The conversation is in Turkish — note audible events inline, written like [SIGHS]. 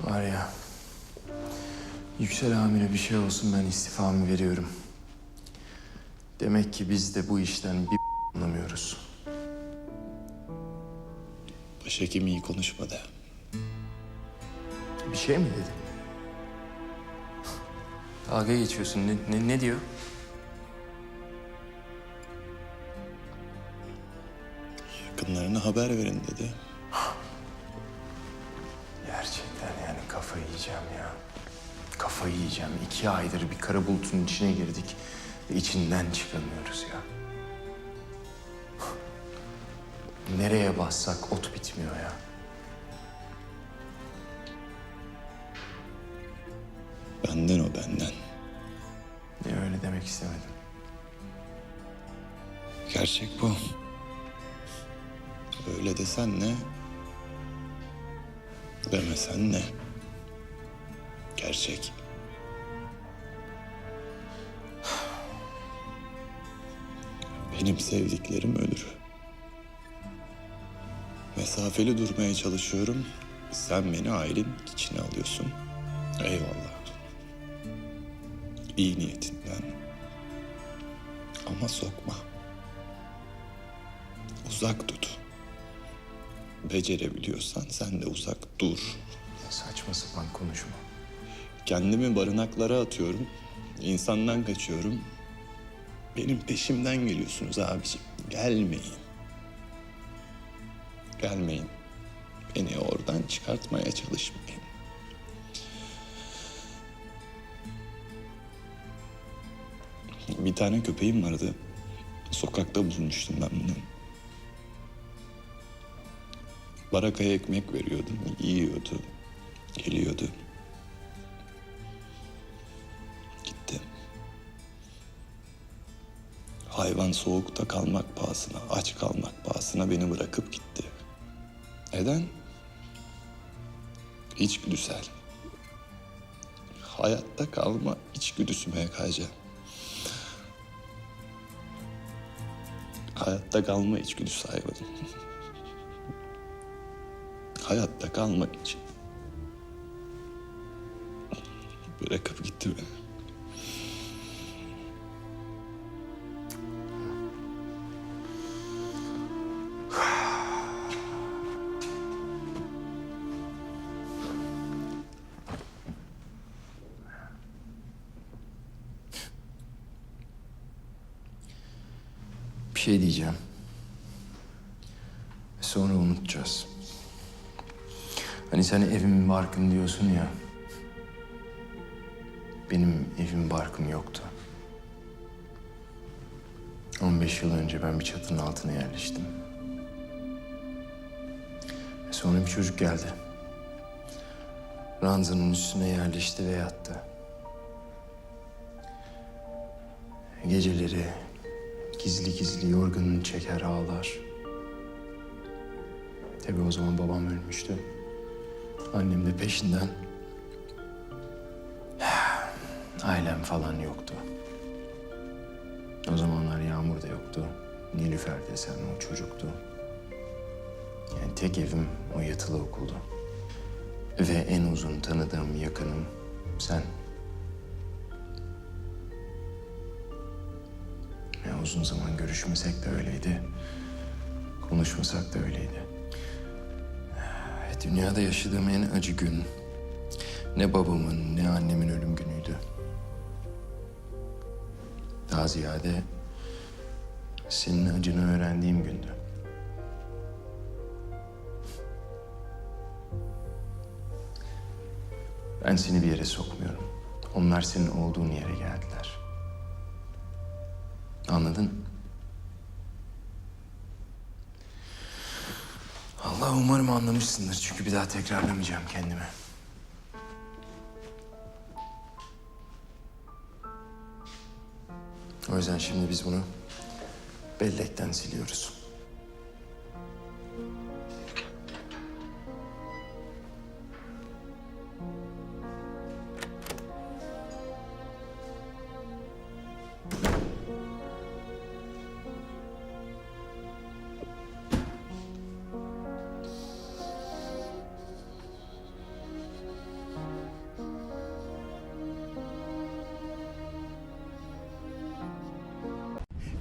Var ya. Yüksel amire bir şey olsun ben istifamı veriyorum. Demek ki biz de bu işten bir [LAUGHS] anlamıyoruz. Başhekim iyi konuşmadı. Bir şey mi dedi? Dalga geçiyorsun. Ne, ne, ne diyor? Yakınlarına haber verin dedi. Kafayı yiyeceğim ya. Kafayı yiyeceğim. İki aydır bir kara bulutun içine girdik ve içinden çıkamıyoruz ya. Nereye bassak ot bitmiyor ya. Benden o benden. Ne öyle demek istemedim. Gerçek bu. Öyle desen ne? Demesen ne? Gerçek. Benim sevdiklerim ölür. Mesafeli durmaya çalışıyorum. Sen beni ailenin içine alıyorsun. Eyvallah. İyi niyetinden. Ama sokma. Uzak tut. Becerebiliyorsan sen de uzak dur. Ya saçma sapan konuşma. Kendimi barınaklara atıyorum. İnsandan kaçıyorum. Benim peşimden geliyorsunuz abiciğim. Gelmeyin. Gelmeyin. Beni oradan çıkartmaya çalışmayın. Bir tane köpeğim vardı. Sokakta bulmuştum ben bunu. Barakaya ekmek veriyordum. Yiyordu. Geliyordu. Hayvan soğukta kalmak pahasına, aç kalmak pahasına beni bırakıp gitti. Neden? İçgüdüsel. Hayatta kalma içgüdüsü MKC. Hayatta kalma içgüdüsü hayvanın. [LAUGHS] Hayatta kalmak için. Bırakıp gitti beni. Şey diyeceğim. Sonra unutacağız. Hani sen evimin barkın diyorsun ya. Benim evim barkım yoktu. 15 yıl önce ben bir çatının altına yerleştim. Sonra bir çocuk geldi. Ranzanın üstüne yerleşti ve yattı. Geceleri gizli gizli yorganını çeker ağlar. Tabii o zaman babam ölmüştü. Annem de peşinden. [SIGHS] Ailem falan yoktu. O zamanlar Yağmur da yoktu. Nilüfer desen o çocuktu. Yani tek evim o yatılı okuldu. Ve en uzun tanıdığım yakınım sen. uzun zaman görüşmesek de öyleydi. Konuşmasak da öyleydi. Dünyada yaşadığım en acı gün ne babamın ne annemin ölüm günüydü. Daha ziyade senin acını öğrendiğim gündü. Ben seni bir yere sokmuyorum. Onlar senin olduğun yere geldiler. Anladın? Allah umarım anlamışsındır çünkü bir daha tekrarlamayacağım kendimi. O yüzden şimdi biz bunu bellekten siliyoruz.